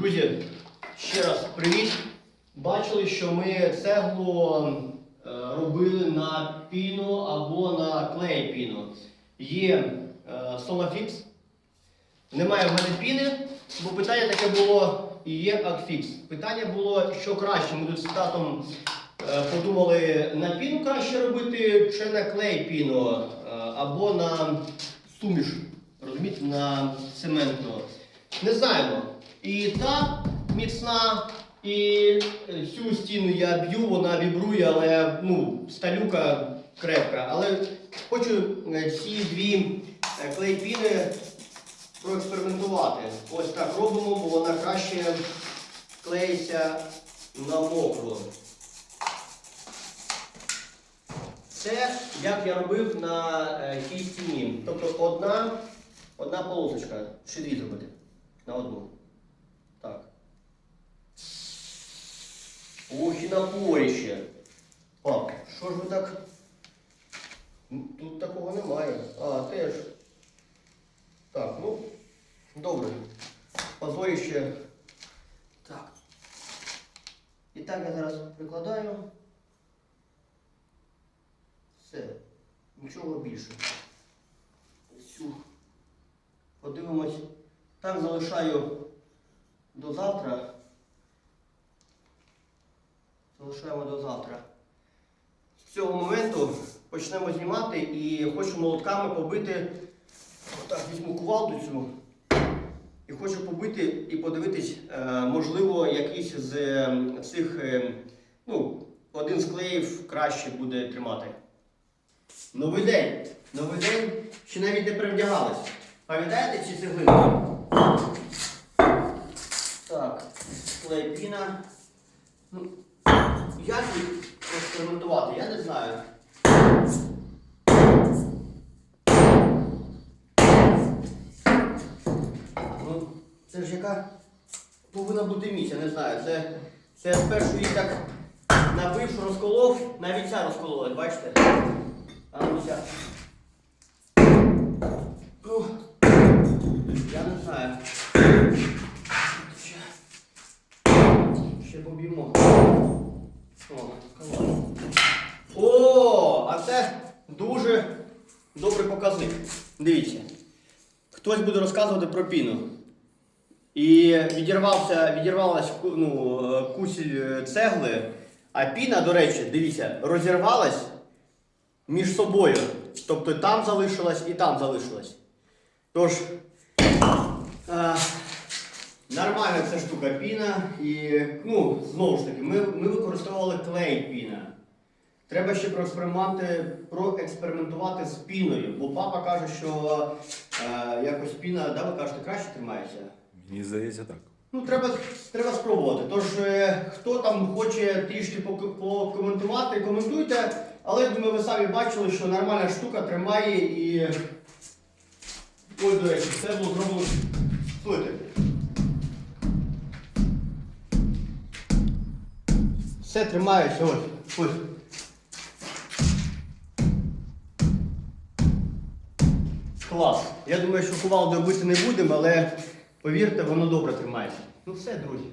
Друзі, ще раз привіт. Бачили, що ми цеглу е, робили на піну або на клей піну. Є е, Solafix, немає в мене піни, бо питання таке було і є Акфікс. Питання було, що краще. Ми тут з татом е, подумали на піну краще робити, чи на клей піну, е, або на суміш, розумієте, на цементну. Не знаємо. І та міцна, і е, цю стіну я б'ю, вона вібрує, але ну, сталюка крепка. Але хочу е, ці дві е, клейпіни проекспериментувати. Ось так робимо, бо вона краще клеїться на мокру. Це як я робив на е, тій стіні. Тобто одна, одна полосочка. Ще дві зробити. На одну. Так. Ох, і напорище. Що ж ви так? Тут такого немає. А, теж. Так, ну, добре. Позорище. Так. І так я зараз прикладаю. Все. Нічого більше. Цю. Подивимось. Так залишаю до завтра. Залишаємо до завтра. З цього моменту почнемо знімати і хочу молотками побити. Отак візьму кувалду цю. І хочу побити і подивитись, е, можливо, якийсь з е, цих, е, ну, один з клеїв краще буде тримати. Новий день. Новий день ще навіть не перевдягались. Пам'ятаєте ці цеглинки? Так, клей піна. Ну, як їх експериментувати, я не знаю. Ну, це ж яка повинна бути місць, я не знаю. Це, це спершу її так набив, розколов, навіть ця розкололась, бачите? А ну ця. Ну, я не знаю. Ще поб'ємо. О. А це дуже добрий показник. Дивіться. Хтось буде розказувати про піну. І відірвався, відірвалась ну, е, кусель е, цегли, а піна, до речі, дивіться, розірвалась між собою. Тобто там залишилась і там залишилась. Тож, е, нормальна ця штука піна. І, ну, знову ж таки, ми, ми використовували клей піна. Треба ще проекспериментувати, з піною, бо папа каже, що е, якось піна, да, ви кажете, краще тримається. Мені здається так. Ну, треба, треба спробувати. Тож, е, хто там хоче трішки покоментувати, коментуйте. Але я думаю, ви самі бачили, що нормальна штука тримає і. Ой, до речі, це було зроблено. Слухайте. Все тримається, ось. Ось. Клас. Я думаю, що кувалду бити не будемо, але повірте, воно добре тримається. Ну все, друзі.